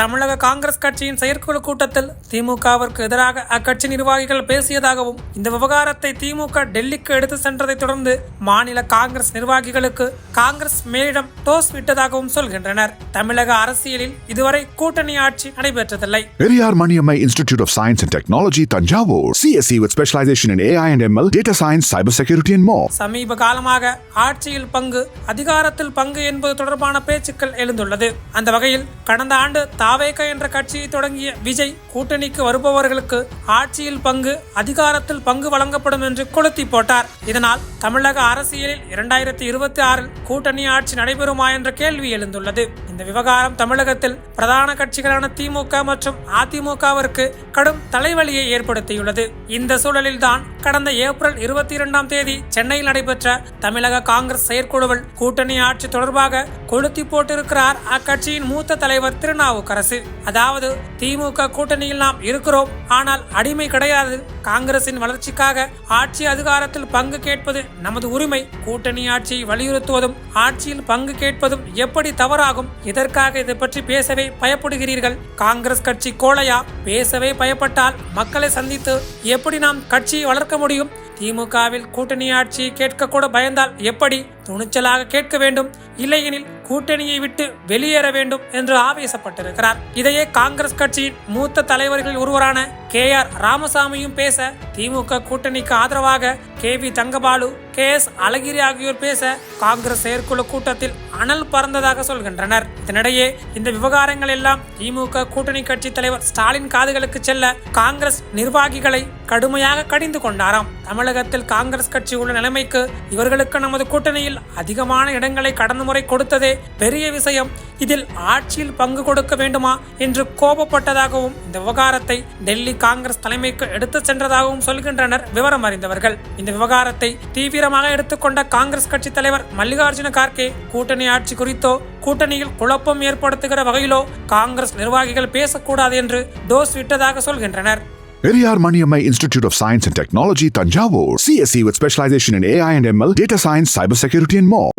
தமிழக காங்கிரஸ் கட்சியின் செயற்குழு கூட்டத்தில் திமுகவிற்கு எதிராக அக்கட்சி நிர்வாகிகள் பேசியதாகவும் இந்த விவகாரத்தை திமுக டெல்லிக்கு எடுத்து சென்றதை தொடர்ந்து மாநில காங்கிரஸ் நிர்வாகிகளுக்கு காங்கிரஸ் மேலிடம் டோஸ் விட்டதாகவும் சொல்கின்றனர் தமிழக அரசியலில் இதுவரை கூட்டணி ஆட்சி நடைபெற்றதில்லை Periyar Maniammai Institute of Science and Technology, Tanjavur. CSE with specialization in AI and ML, data science, cybersecurity, and more. சமீப காலமாக ஆட்சியில் பங்கு அதிகாரத்தில் பங்கு என்பது தொடர்பான பேச்சுக்கள் எழுந்துள்ளது அந்த வகையில் கடந்த ஆண்டு தாவேக என்ற கட்சியை தொடங்கிய விஜய் கூட்டணிக்கு வருபவர்களுக்கு ஆட்சியில் பங்கு அதிகாரத்தில் பங்கு வழங்கப்படும் என்று கொளுத்தி போட்டார். இதனால் தமிழக அரசியலில் இரண்டாயிரத்தி இருபத்தி ஆறில் கூட்டணி ஆட்சி நடைபெறுமா என்ற கேள்வி எழுந்துள்ளது. இந்த விவகாரம் தமிழகத்தில் பிரதான கட்சிகளான திமுக மற்றும் அதிமுகவிற்கு கடும் தலைவலியை ஏற்படுத்தியுள்ளது. இந்த சூழலில்தான் கடந்த ஏப்ரல் இருபத்தி இரண்டாம் தேதி சென்னையில் நடைபெற்ற தமிழக காங்கிரஸ் செயற்குழுவில் கூட்டணி ஆட்சி தொடர்பாக கொளுத்தி போட்டிருக்கிறார் அக்கட்சியின் மூத்த தலைவர் திருநாவுக்கரசு. அதாவது திமுக கூட்டணியில் நாம் இருக்கிறோம் ஆனால் அடிமை கிடையாது. காங்கிரசின் வளர்ச்சிக்காக ஆட்சி அதிகாரத்தில் பங்கு கேட்பது நமது உரிமை கூட்டணி ஆட்சியை வலியுறுத்துவதும் ஆட்சியில் பங்கு கேட்பதும் எப்படி தவறாகும்? இதற்காக இதை பற்றி பேசவே பயப்படுகிறீர்கள்? காங்கிரஸ் கட்சி கோழையா? பேசவே பயப்பட்டால் மக்களை சந்தித்து எப்படி நாம் கட்சியை வளர்க்க முடியும்? திமுகவில் கூட்டணி ஆட்சி கேட்க கூட பயந்தால் எப்படி துணிச்சலாக கேட்க வேண்டும்? இல்லையெனில் கூட்டணியை விட்டு வெளியேற வேண்டும் என்று ஆவேசப்பட்டிருக்கிறார். இதையே காங்கிரஸ் கட்சியின் மூத்த தலைவர்களில் ஒருவரான கே ஆர் ராமசாமியும் பேச திமுக கூட்டணிக்கு ஆதரவாக K V Thangabalu K S Alagiri ஆகியோர் பேச காங்கிரஸ் செயற்குழு கூட்டத்தில் அனல் பறந்ததாக சொல்கின்றனர். இதனிடையே இந்த விவகாரங்கள் எல்லாம் திமுக கூட்டணி கட்சி தலைவர் ஸ்டாலின் காதுகளுக்கு செல்ல காங்கிரஸ் நிர்வாகிகளை கடுமையாக கடிந்து கொண்டாராம். தமிழகத்தில் காங்கிரஸ் கட்சி உள்ள நிலைமைக்கு இவர்களுக்கு நமது கூட்டணியில் அதிகமான இடங்களை கடந்த முறை கொடுத்ததே பெரிய விஷயம். இதில் ஆட்சியில் பங்கு கொடுக்க வேண்டுமா என்று கோபப்பட்டதாகவும் இந்த விவகாரத்தை டெல்லி காங்கிரஸ் தலைமைக்கு எடுத்துச் சென்றதாகவும் சொல்கின்றனர் விவரம் அறிந்தவர்கள் இந்த விவகாரத்தை தீவிரமாக எடுத்துக்கொண்ட காங்கிரஸ் கட்சி தலைவர் மல்லிகார்ஜுன கார்கே கூட்டணி ஆட்சி குறித்தோ கூட்டணியில் குழப்பம் ஏற்படுத்துகிற வகையிலோ காங்கிரஸ் நிர்வாகிகள் பேசக்கூடாது என்று டோஸ் விட்டதாக சொல்கின்றனர் Periyar Maniammai Institute of Science and Technology, Tanjavur. CSE with specialization in AI and ML, data science, cybersecurity, and more.